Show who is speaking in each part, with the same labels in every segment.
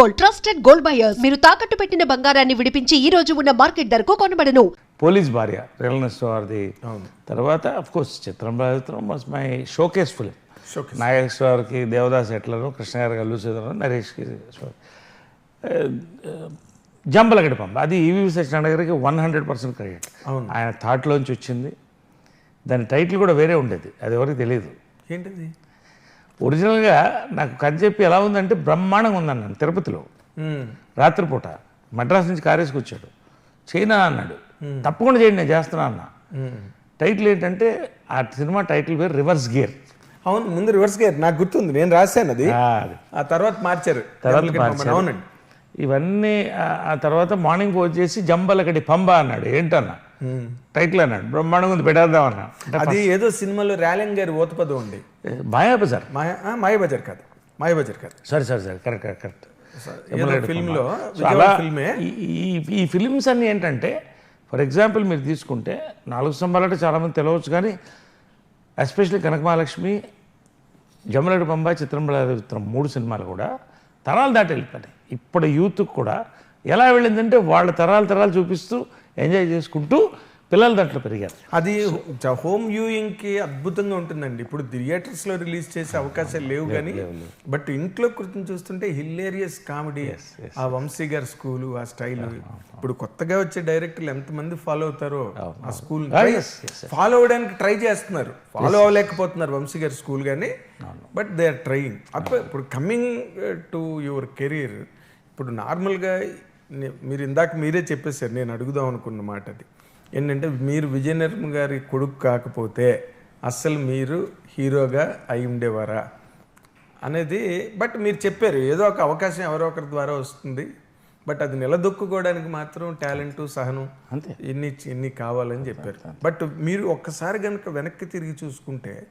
Speaker 1: Gold trusted gold buyers. మీరు తాకట్టు పెట్టిన బంగారాన్ని విడిపించి ఈ రోజు ఉన్న మార్కెట్ ధరకు కొనబడను.
Speaker 2: పోలీస్ భార్య రియల్నెస్ వారిది తర్వాత of course Chitram Chitram was my showcase film నాగేశ్వరకి Devdas ఎట్లను కృష్ణ గారికి అల్లు సీతారాం నరేష్కి జంబలగడ్డ పంప. అది ఈవి సత్యనారాయణ గారికి వన్ హండ్రెడ్ పర్సెంట్ క్రెడిట్. ఆయన థాట్లోంచి వచ్చింది. దాని టైటిల్ కూడా వేరే ఉండేది. అది ఎవరికి తెలియదు
Speaker 3: ఏంటిది?
Speaker 2: ఒరిజినల్గా నాకు కథ చెప్పి ఎలా ఉందంటే బ్రహ్మాండంగా ఉందన్నాను తిరుపతిలో. రాత్రిపూట మద్రాస్ నుంచి కారేసుకు వచ్చాడు. చైనా అన్నాడు. తప్పకుండా చేయండి నేను చేస్తున్నా అన్న. టైటిల్ ఏంటంటే ఆ సినిమా టైటిల్ పేరు రివర్స్ గేర్.
Speaker 3: అవును ముందు రివర్స్ గేర్. నాకు గుర్తుంది నేను రాశాను అది. ఆ తర్వాత మార్చారు.
Speaker 2: తర్వాత.
Speaker 3: అవునండి.
Speaker 2: ఇవన్నీ ఆ- తర్వాత మార్నింగ్ ఫోన్ చేసి జంబలకడి పంబ అన్నాడు. ఏంటన్నా? టైటిల్ అన్నాడు. బ్రహ్మాండంగా ఉంది పెట్టేద్దాం అన్నా. అంటే
Speaker 3: అది ఏదో సినిమాలో ర్యాలింగ్ గారి ఓతపదం ఉంది.
Speaker 2: మాయాబజార్.
Speaker 3: మాయ మాయబజార్ కాదు. మాయబజార్ కాదు.
Speaker 2: సరే సరే సరే కరెక్ట్ కరెక్ట్ కరెక్ట్.
Speaker 3: ఏదో ఫిల్మ్
Speaker 2: ఈ- ఫిలిమ్స్ అన్ని ఏంటంటే ఫర్ ఎగ్జాంపుల్ మీరు తీసుకుంటే నాలుగు స్తంభాలు అంటే చాలామంది తెలవచ్చు కానీ ఎస్పెషల్లీ కనక మహాలక్ష్మి జమలడి పంబ చిత్రం చిత్రం మూడు సినిమాలు కూడా తరాలు దాటి వెళ్ళిపోయినాయి. ఇప్పుడు యూత్కి కూడా ఎలా వెళ్ళిందంటే వాళ్ళ తరాలు తరాలు చూపిస్తూ ఎంజాయ్ చేసుకుంటూ పిల్లలు దాంట్లో పెరిగారు.
Speaker 3: అది హోమ్ వ్యూయింగ్కి అద్భుతంగా ఉంటుందండి. ఇప్పుడు థియేటర్స్లో రిలీజ్ చేసే అవకాశాలు లేవు కానీ బట్ ఇంట్లో కూర్చొని చూస్తుంటే హిల్లేరియస్ కామెడీ ఆ వంశీ గారి స్కూల్ ఆ స్టైల్. ఇప్పుడు కొత్తగా వచ్చే డైరెక్టర్లు ఎంతమంది ఫాలో అవుతారో ఆ స్కూల్
Speaker 2: yes,
Speaker 3: ఫాలో అవడానికి ట్రై చేస్తున్నారు. ఫాలో అవ్వలేకపోతున్నారు వంశీ గారి స్కూల్ కానీ బట్ దే ఆర్ ట్రయింగ్. అప్పుడు ఇప్పుడు కమింగ్ టు యువర్ కెరీర్ ఇప్పుడు నార్మల్గా మీరు ఇందాక మీరే చెప్పేశారు నేను అడుగుదాం అనుకున్న మాట అది. ఏంటంటే మీరు విజయనగరం గారి కొడుకు కాకపోతే అస్సలు మీరు హీరోగా అయి ఉండేవారా అనేది బట్ మీరు చెప్పారు ఏదో ఒక అవకాశం ఎవరో ఒకరి ద్వారా వస్తుంది. బట్ అది నిలదొక్కుకోవడానికి మాత్రం టాలెంట్ సహనం
Speaker 2: అంతే.
Speaker 3: ఎన్ని ఎన్ని కావాలని చెప్పారు. బట్ మీరు ఒక్కసారి కనుక వెనక్కి తిరిగి చూసుకుంటే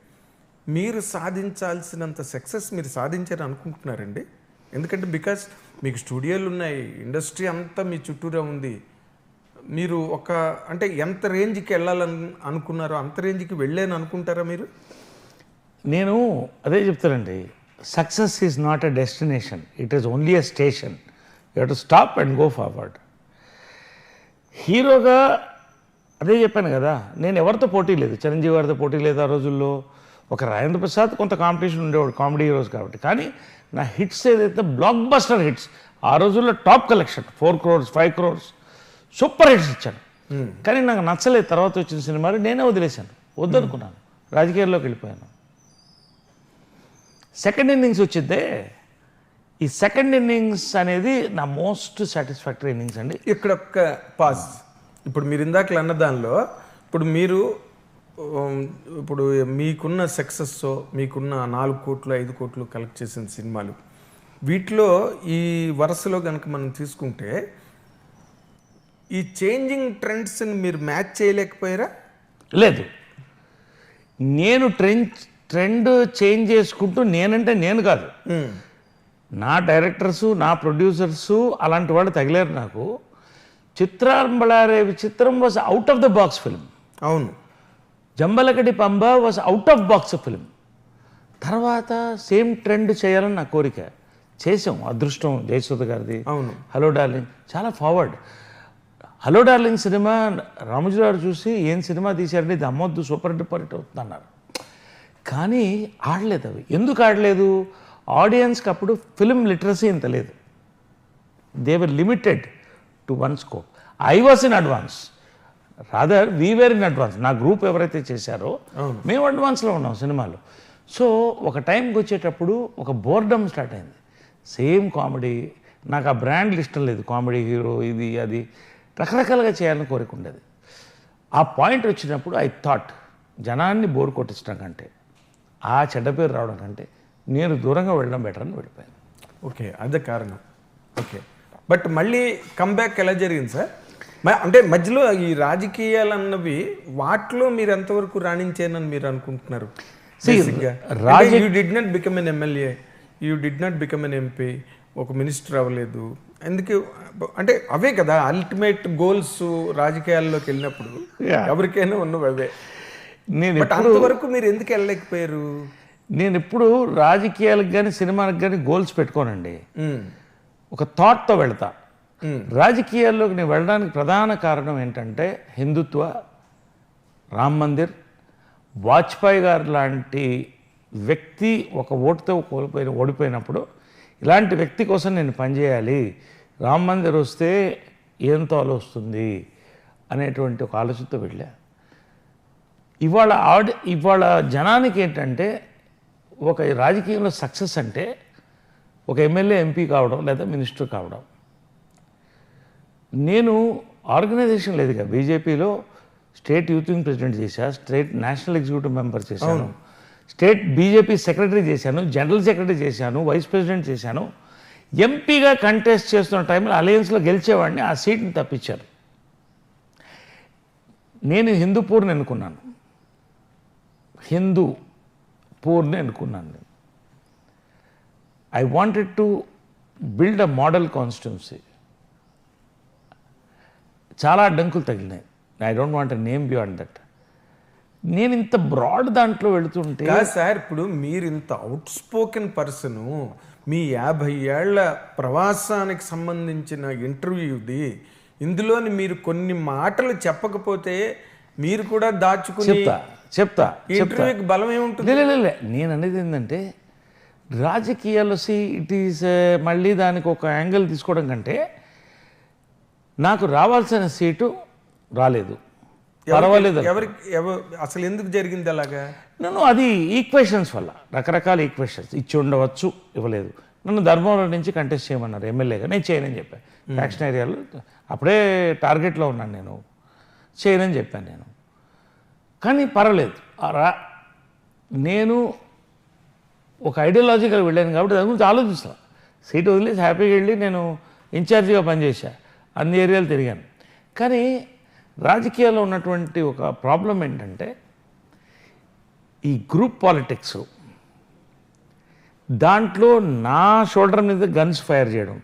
Speaker 3: మీరు సాధించాల్సినంత సక్సెస్ మీరు సాధించారు అనుకుంటున్నారండి ఎందుకంటే బికాస్ మీకు స్టూడియోలు ఉన్నాయి ఇండస్ట్రీ అంతా మీ చుట్టూరా ఉంది. మీరు ఒక అంటే ఎంత రేంజ్కి వెళ్ళాలని అనుకున్నారో అంత రేంజ్కి వెళ్ళాను అనుకుంటారా మీరు?
Speaker 2: నేను అదే చెప్తానండి. Success is not a destination it is only a station you to stop and go forward హీరోగా అదే చెప్పాను కదా నేను ఎవరితో పోటీ లేదు చిరంజీవి గారితో పోటీ లేదు ఆ రోజుల్లో. ఒక రాజేంద్ర ప్రసాద్ కొంత కాంపిటీషన్ ఉండేవాడు కామెడీ హీరోస్ కాబట్టి. కానీ నా హిట్స్ ఏదైతే బ్లాక్ బస్టర్ హిట్స్ ఆ రోజుల్లో top collection four crores five crores super hits ఇచ్చాను కానీ నాకు నచ్చలేదు తర్వాత వచ్చిన సినిమాలు నేనే వదిలేశాను. వద్దనుకున్నాను. రాజకీయాల్లోకి వెళ్ళిపోయాను. సెకండ్ ఇన్నింగ్స్ వచ్చిందే. ఈ సెకండ్ ఇన్నింగ్స్ అనేది నా మోస్ట్ సాటిస్ఫాక్టరీ ఇన్నింగ్స్ అండి.
Speaker 3: ఇక్కడ ఒక్క పాజ్ ఇప్పుడు మీరు ఇందాక అన్న దానిలో ఇప్పుడు మీరు ఇప్పుడు మీకున్న సక్సెస్ మీకున్న నాలుగు కోట్లు ఐదు కోట్లు కలెక్ట్ చేసిన సినిమాలు. వీటిలో ఈ వరుసలో కనుక మనం తీసుకుంటే ఈ చేంజింగ్ ట్రెండ్స్ని మీరు మ్యాచ్ చేయలేకపోయారా?
Speaker 2: లేదు. నేను ట్రెండ్ ట్రెండ్ చేంజ్ చేసుకుంటూ నేనంటే నేను కాదు. నా డైరెక్టర్సు నా ప్రొడ్యూసర్సు అలాంటి వాళ్ళు తగిలారు నాకు. Chitram Bhalare Vichitram was out of the box film
Speaker 3: అవును.
Speaker 2: Jambalakadi Pamba was out of box film తర్వాత సేమ్ ట్రెండ్ చేయాలని నా కోరిక. చేసాం అదృష్టం జయసుధ గారిది.
Speaker 3: అవును.
Speaker 2: హలో డార్లింగ్ చాలా forward hello darling cinema Ramoji గారు చూసి ఏం సినిమా తీశారంటే ఇది అమ్మొద్దు సూపర్ డూపర్ హిట్ అవుతుంది అన్నారు. కానీ ఆడలేదు అవి. ఎందుకు ఆడలేదు? ఆడియన్స్కి అప్పుడు ఫిల్మ్ లిటరసీ ఇంత లేదు. They were limited to one scope I was in advance rather we were in advance నా గ్రూప్ ఎవరైతే చేశారో మేము అడ్వాన్స్లో ఉన్నాం సినిమాలో. సో ఒక టైంకి వచ్చేటప్పుడు ఒక బోర్డమ్ స్టార్ట్ అయింది. సేమ్ కామెడీ నాకు ఆ బ్రాండ్లు ఇష్టం లేదు. కామెడీ హీరో ఇది అది. రకరకాలుగా చేయాలని కోరిక ఉండేది. ఆ పాయింట్ వచ్చినప్పుడు ఐ థాట్ జనాన్ని బోర్ కొట్టించడం కంటే ఆ చెడ్డ పేరు రావడం కంటే నేను దూరంగా వెళ్ళడం బెటర్ అని వెళ్ళిపోయాను.
Speaker 3: ఓకే అదే కారణం. ఓకే. బట్ మళ్ళీ కంబ్యాక్ ఎలా జరిగింది సార్ అంటే మధ్యలో ఈ రాజకీయాలు అన్నవి వాటిలో మీరు ఎంతవరకు రాణించానని మీరు అనుకుంటున్నారు?
Speaker 2: See,
Speaker 3: Raja you did not become an MLA you did not become an MP ఒక మినిస్టర్ అవ్వలేదు. ఎందుకు అంటే అవే కదా అల్టిమేట్ గోల్స్ రాజకీయాల్లోకి వెళ్ళినప్పుడు. ఎవరికైనా ఉన్నవి అవే.
Speaker 2: నేను
Speaker 3: అంతవరకు మీరు ఎందుకు వెళ్ళలేకపోయారు?
Speaker 2: నేను ఎప్పుడు రాజకీయాలకు కానీ సినిమాలకు కానీ గోల్స్ పెట్టుకోనండి.
Speaker 3: మ్మ్.
Speaker 2: ఒక థాట్తో వెళ్తా. Hmm. రాజకీయాల్లోకి నేను వెళ్ళడానికి ప్రధాన కారణం ఏంటంటే హిందుత్వ రామ్ మందిర్ వాజ్పేయి గారు లాంటి వ్యక్తి ఒక ఓటుతో కోల్పోయిన ఓడిపోయినప్పుడు ఇలాంటి వ్యక్తి కోసం నేను పనిచేయాలి. రామ్ మందిర్ వస్తే ఏం తోలొస్తుంది అనేటువంటి ఒక ఆలోచనతో వెళ్ళా. ఇవాళ ఆడి ఇవాళ జనానికి ఏంటంటే ఒక రాజకీయంలో సక్సెస్ అంటే ఒక ఎమ్మెల్యే ఎంపీ కావడం లేదా మినిస్టర్ కావడం. నేను ఆర్గనైజేషన్ లేదుగా బీజేపీలో స్టేట్ యూత్ వింగ్ ప్రెసిడెంట్ చేశా స్టేట్ నేషనల్ ఎగ్జిక్యూటివ్ మెంబర్ చేశాను. స్టేట్ బీజేపీ సెక్రటరీ చేశాను జనరల్ సెక్రటరీ చేశాను వైస్ ప్రెసిడెంట్ చేశాను. ఎంపీగా కంటెస్ట్ చేస్తున్న టైంలో అలయన్స్లో గెలిచేవాడిని ఆ సీట్ని తప్పించారు. నేను హిందూపూర్ని ఎన్నుకున్నాను హిందూ పూర్ని ఎన్నుకున్నాను నేను. I wanted to build a model constituency చాలా అడ్డంకులు తగిలినాయి. I don't want name beyond that నేను ఇంత బ్రాడ్ దాంట్లో వెళుతుంటే
Speaker 3: సార్ ఇప్పుడు మీరు ఇంత అవుట్ స్పోకెన్ పర్సన్ మీ యాభై ఏళ్ళ ప్రవాసానికి సంబంధించిన ఇంటర్వ్యూది ఇందులోని మీరు కొన్ని మాటలు చెప్పకపోతే మీరు కూడా దాచుకుని
Speaker 2: చెప్తా చెప్తా
Speaker 3: ఇంటర్వ్యూకి బలం ఏముంటుంది?
Speaker 2: లే. నేను అనేది ఏంటంటే రాజకీయాల్లో సి ఇట్ ఈస్ మళ్ళీ దానికి ఒక యాంగిల్ తీసుకోవడం కంటే నాకు రావాల్సిన సీటు రాలేదు. పర్వాలేదు
Speaker 3: ఎవరికి ఎవ- అసలు ఎందుకు జరిగింది అలాగా?
Speaker 2: నన్ను అది ఈక్వేషన్స్ వల్ల రకరకాల ఈక్వేషన్స్ ఇచ్చి ఉండవచ్చు ఇవ్వలేదు. నన్ను ధర్మవరం నుంచి కంటెస్ట్ చేయమన్నారు ఎమ్మెల్యేగా నేను చేయనని చెప్పాను. ఫ్యాక్షన్ ఏరియాలో అప్పుడే టార్గెట్లో ఉన్నాను నేను. చేయనని చెప్పాను నేను. కానీ పర్వాలేదు. నేను ఒక ఐడియాలజికల్ వెళ్ళాను కాబట్టి దాని గురించి ఆలోచిస్తాను సీట్ వదిలేసి హ్యాపీగా వెళ్ళి నేను ఇన్ఛార్జిగా పనిచేశా. అన్ని ఏరియాలు తిరిగాను. కానీ రాజకీయాల్లో ఉన్నటువంటి ఒక ప్రాబ్లం ఏంటంటే ఈ గ్రూప్ పాలిటిక్స్ దాంట్లో నా షోల్డర్ మీద గన్స్ ఫైర్ చేయడం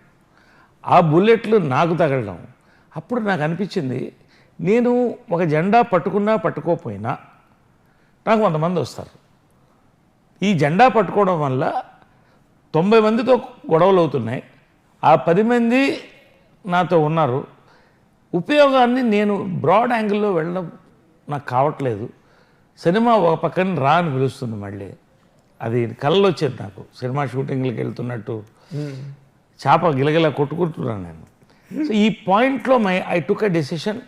Speaker 2: ఆ బుల్లెట్లు నాకు తగలడం అప్పుడు నాకు అనిపించింది నేను ఒక జెండా పట్టుకున్నా పట్టుకోకపోయినా నాకు కొంతమంది వస్తారు. ఈ జెండా పట్టుకోవడం వల్ల తొంభై మందితో గొడవలు అవుతున్నాయి. ఆ పది మంది నాతో ఉన్నారు. ఉపయోగాన్ని నేను బ్రాడ్ యాంగిల్లో వెళ్ళడం నాకు కావట్లేదు. సినిమా ఒక పక్కన రా అని పిలుస్తుంది మళ్ళీ. అది కళ్ళలో వచ్చేది నాకు. సినిమా షూటింగ్లకు వెళ్తున్నట్టు. చేప గిలగిల కొట్టుకుంటున్నాను నేను. సో ఈ పాయింట్లో my I took a decision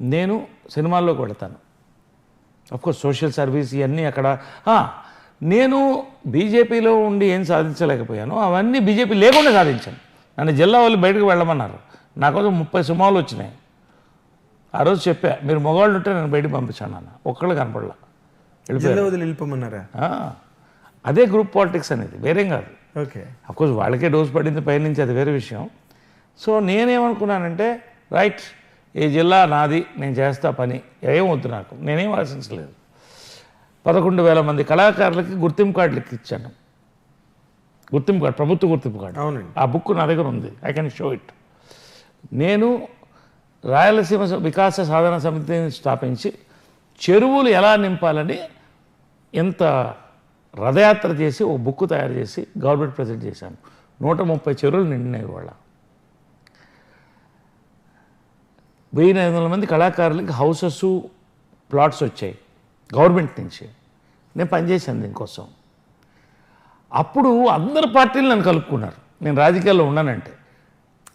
Speaker 2: నేను సినిమాల్లోకి వెళతాను. కోర్స్ సోషల్ సర్వీస్ ఇవన్నీ అక్కడ. నేను బీజేపీలో ఉండి ఏం సాధించలేకపోయాను. అవన్నీ బీజేపీ లేకుండా సాధించాను. నన్ను జిల్లా వాళ్ళు బయటకు వెళ్ళమన్నారు. నా కోసం ముప్పై సుమాలు వచ్చినాయి. ఆ రోజు చెప్పా మీరు మగవాళ్ళు ఉంటే నేను బయటకు పంపించాను అన్న. ఒక్కళ్ళు కనపడలా.
Speaker 3: వెళ్ళిపోమన్నారా?
Speaker 2: అదే గ్రూప్ పాలిటిక్స్ అనేది వేరేం కాదు.
Speaker 3: ఓకే.
Speaker 2: అఫ్కోర్స్ వాళ్ళకే డోస్ పడింది పైనుంచి అది వేరే విషయం. సో నేనేమనుకున్నానంటే రైట్ ఈ జిల్లా నాది నేను చేస్తా పని ఏం వద్దు నాకు నేనేం ఆశించలేదు. పదకొండు వేల మంది కళాకారులకి గుర్తింపు కార్డులకి ఇచ్చాను. గుర్తింపు కార్డు ప్రభుత్వ గుర్తింపు కార్డు.
Speaker 3: అవునండి.
Speaker 2: ఆ బుక్ నా దగ్గర ఉంది. ఐ కెన్ షో ఇట్ నేను రాయలసీమ వికాస సాధన సమితిని స్థాపించి చెరువులు ఎలా నింపాలని ఎంత రథయాత్ర చేసి ఒక బుక్ తయారు చేసి గవర్నమెంట్ ప్రజెంట్ చేశాను. నూట ముప్పై చెరువులు నిండినాయి వాళ్ళ వెయ్యి ఐదు వందల మంది కళాకారులకి హౌసెస్ ప్లాట్స్ వచ్చాయి. గవర్నమెంట్ నుంచి. నేను పనిచేశాను దీనికోసం. అప్పుడు అందరు పార్టీలు నన్ను కలుపుకున్నారు. నేను రాజకీయాల్లో ఉన్నానంటే.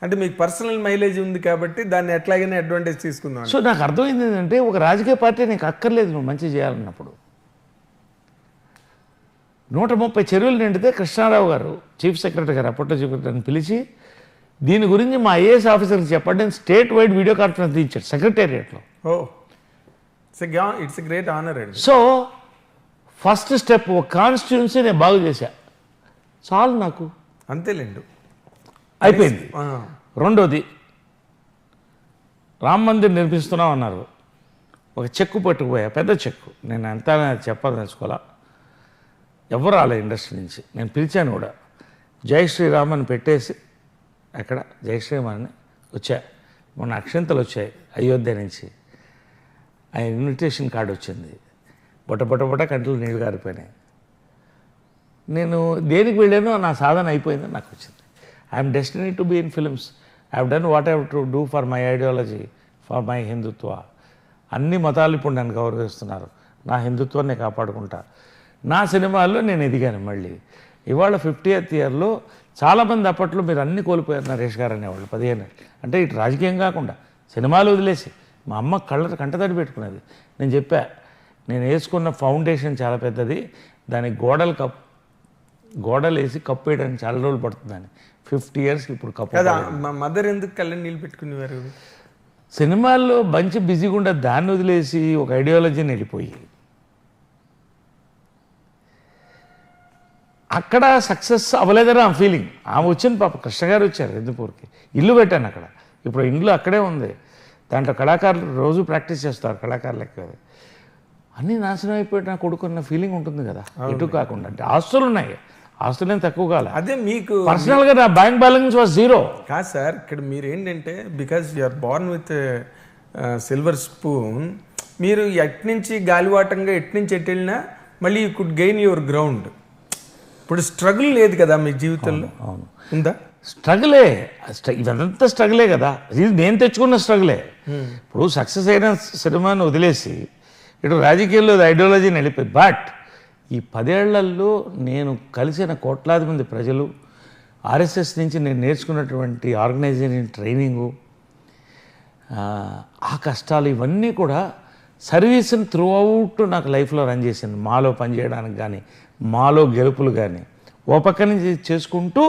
Speaker 3: అంటే మీకు పర్సనల్ మైలేజ్ ఉంది కాబట్టి దాన్ని ఎట్లాగైనా అడ్వాంటేజ్ తీసుకుందాం.
Speaker 2: సో నాకు అర్థమైంది ఏంటంటే ఒక రాజకీయ పార్టీ నీకు అక్కర్లేదు నువ్వు మంచి చేయాలన్నప్పుడు. నూట ముప్పై చెరువులు నిండితే కృష్ణారావు గారు చీఫ్ సెక్రటరీ గారు అప్పట్లో చీఫ్ సెక్రటరీని పిలిచి దీని గురించి మా ఐఏఎస్ ఆఫీసర్కి చెప్పండి నేను స్టేట్ వైడ్ వీడియో కాన్ఫరెన్స్ తీయించాడు సెక్రటేరియట్లో.
Speaker 3: ఓ ఇట్స్ గ్రేట్ ఆనర్ అండి.
Speaker 2: సో ఫస్ట్ స్టెప్ ఒక కాన్స్టిట్యున్సీ నేను బాగు చేశా. చాలు నాకు.
Speaker 3: అంతేలేండి.
Speaker 2: అయిపోయింది. రెండోది రామ్ మందిర్ నిర్మిస్తున్నాం అన్నారు. ఒక చెక్కు పట్టుకుపోయా పెద్ద చెక్కు. నేను ఎంత చెప్పాలని తెలుసుకోవాలా? ఎవరు రాలే ఇండస్ట్రీ నుంచి. నేను పిలిచాను కూడా. జై శ్రీరామ్ అని పెట్టేసి అక్కడ జై శ్రీరామ్ అని వచ్చా. మొన్న అక్షంతలు వచ్చాయి అయోధ్య నుంచి. ఆ ఇన్విటేషన్ కార్డు వచ్చింది. బొట బొట బొట కంట్లో నీళ్ళు గారిపోయినాయి. నేను దేనికి వెళ్ళానో నా సాధన అయిపోయిందని నాకు వచ్చింది. I'm destiny to be in films I done what have to do for my ideology for my Hindutva అన్ని మతాలు ఇప్పుడు నన్ను గౌరవిస్తున్నారు. నా హిందుత్వాన్ని కాపాడుకుంటా. నా సినిమాల్లో నేను ఎదిగాను మళ్ళీ. ఇవాళ ఫిఫ్టీ ఎయిత్ ఇయర్లో చాలామంది అప్పట్లో మీరు అన్ని కోల్పోయారు నరేష్ గారు అనేవాళ్ళు పదిహేను. అంటే ఇటు రాజకీయం కాకుండా సినిమాలు వదిలేసి మా అమ్మ కళ్ళ కంటతడి పెట్టుకునేది. నేను చెప్పా నేను వేసుకున్న ఫౌండేషన్ చాలా పెద్దది దానికి గోడలు కప్ గోడలు వేసి కప్పు వేయడానికి చాలా రోజులు పడుతుందని ఫిఫ్టీ ఇయర్స్కి ఇప్పుడు కప్పు
Speaker 3: కదా మా మదర్ ఎందుకు కళ్ళని నీళ్ళు పెట్టుకునేవారు
Speaker 2: సినిమాల్లో మంచి బిజీగా ఉండే దాన్ని వదిలేసి ఒక ఐడియాలజీని వెళ్ళిపోయి అక్కడ సక్సెస్ అవ్వలేదని ఆ ఫీలింగ్. ఆమె వచ్చింది పాప కృష్ణ గారు వచ్చారు హిందూపూర్కి ఇల్లు పెట్టాను అక్కడ. ఇప్పుడు ఇండ్లు అక్కడే ఉంది. దాంట్లో కళాకారులు రోజు ప్రాక్టీస్ చేస్తారు కళాకారులు ఎక్కువ అన్నీ నాశనం అయిపోయి నా కొడుకున్న ఫీలింగ్ ఉంటుంది కదా. ఇటు కాకుండా అంటే ఆస్తులు ఉన్నాయి. ఆస్తులేం తక్కువ కాలే.
Speaker 3: అదే మీకు
Speaker 2: పర్సనల్గా నా బ్యాంక్ బ్యాలెన్స్ వాజ్ జీరో
Speaker 3: కాదు సార్ ఇక్కడ మీరు ఏంటంటే because you are born with silver spoon మీరు ఎట్నుంచి గాలివాటంగా ఎట్నుంచి ఎటు వెళ్ళినా మళ్ళీ you could gain your ground ఇప్పుడు స్ట్రగుల్ లేదు కదా మీ జీవితంలో?
Speaker 2: అవును
Speaker 3: ఉందా?
Speaker 2: స్ట్రగులే స్ట్ర- ఇదంతా స్ట్రగులే కదా. ఇది నేను తెచ్చుకున్న స్ట్రగులే ఇప్పుడు సక్సెస్ అయిన సినిమాని వదిలేసి ఇటు రాజకీయాల్లో ఐడియాలజీని వెళ్ళిపోయి బట్ ఈ పదేళ్ళలో నేను కలిసిన కోట్లాది మంది ప్రజలు ఆర్ఎస్ఎస్ నుంచి నేను నేర్చుకున్నటువంటి ఆర్గనైజేషన్ ట్రైనింగు ఆ, కష్టాలు ఇవన్నీ కూడా సర్వీస్ని త్రూ అవుట్ నాకు లైఫ్లో రన్ చేసింది. మాలో పనిచేయడానికి కానీ మాలో గెలుపులు కానీ ఓ పక్క నుంచి చేసుకుంటూ